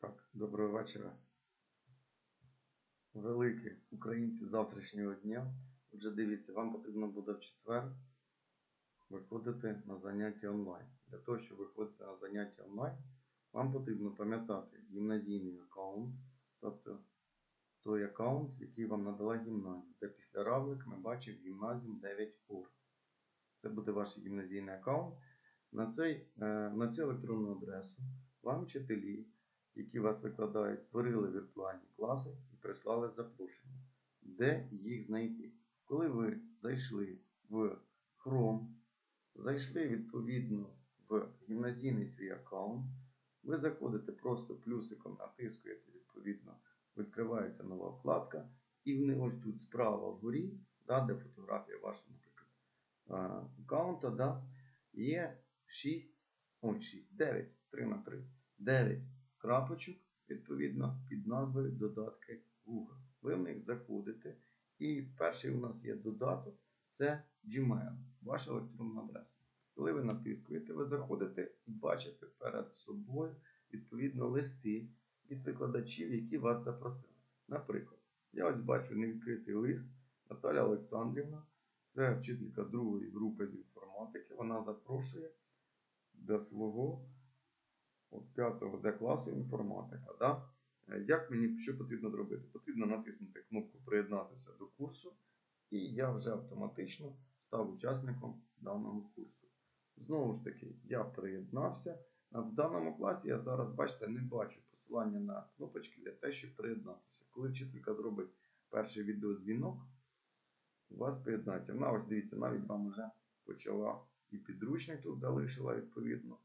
Так, доброго вечора. Великі українці завтрашнього дня. Отже, дивіться, вам потрібно буде в четвер виходити на заняття онлайн. Для того, щоб виходити на заняття онлайн, вам потрібно пам'ятати гімназійний аккаунт, тобто той аккаунт, який вам надала гімназія, де після равлик ми бачимо гімназіум 9 ур. Це буде ваш гімназійний аккаунт. На, цей, е, на цю електронну адресу вам вчителі, які вас викладають, створили віртуальні класи і прислали запрошення, де їх знайти. Коли ви зайшли в Chrome, зайшли відповідно в гімназійний свій аккаунт, ви заходите просто плюсиком, натискуєте, відповідно, відкривається нова вкладка, і в ось тут справа вгорі, да, де фотографія вашого, наприклад, аккаунта, да, є 6, ой, 6, 9, 3 на 3, 9 крапочок, відповідно, під назвою додатки Google. Ви в них заходите, і перший у нас є додаток, це Gmail, ваша електронна адреса. Коли ви натискуєте, ви заходите і бачите перед собою відповідно листи від викладачів, які вас запросили. Наприклад, я ось бачу невідкритий лист Наталя Олександрівна, це вчителька другої групи з інформатики. Вона запрошує до свого от 5 Д класу інформатика. Да? Е, Як мені що потрібно зробити? Потрібно натиснути кнопку Приєднатися до курсу, і я вже автоматично став учасником даного курсу. Знову ж таки, я приєднався. В даному класі я зараз, бачите, не бачу посилання на кнопочки для того, щоб приєднатися. Коли вчителька зробить перший відеодзвінок, у вас приєднається. Вона ось дивіться, навіть вам вже почала і підручник тут залишила відповідно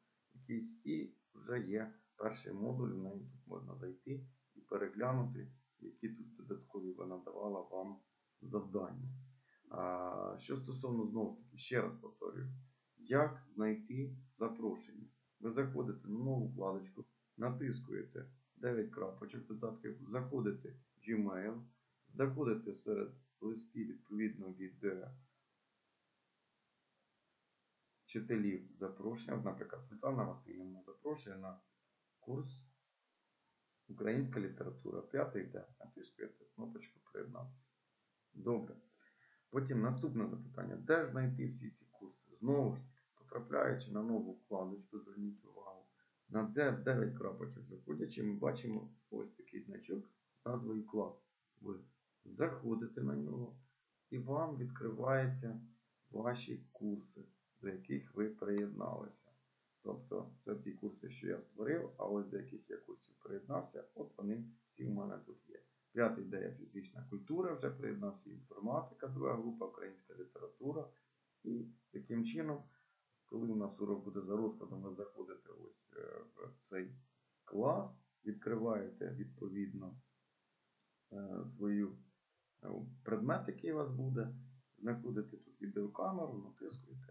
якийсь, і вже є перший модуль, в неї тут можна зайти і переглянути, які тут додаткові вона давала вам завдання. Що стосовно знову ж таки, ще раз повторюю, як знайти запрошення? Ви заходите на нову вкладочку, натискуєте 9 крапочок додатків, заходите в Gmail, знаходите серед листів відповідно від е, вчителів запрошення. Наприклад, Світлана Васильівна запрошує на курс Українська література 5 Д. Натискуєте кнопочку приєднатися. Добре. Потім наступне запитання. Де знайти всі ці курси? Знову ж таки, потрапляючи на нову вкладочку, зверніть увагу. На 9 крапочок заходячи, ми бачимо ось такий значок з назвою клас. Ви заходите на нього, і вам відкриваються ваші курси, до яких ви приєдналися. Тобто це ті курси, що я створив, а ось до яких я курсів приєднався, от вони всі в мене тут є. П'ятий ідея фізична культура, вже приєднався інформатика, друга група українська література. І таким чином, коли у нас урок буде за розкладом, ви заходите ось е, в цей клас, відкриваєте відповідно е, свою е, предмет, який у вас буде, знаходите тут відеокамеру, натискуєте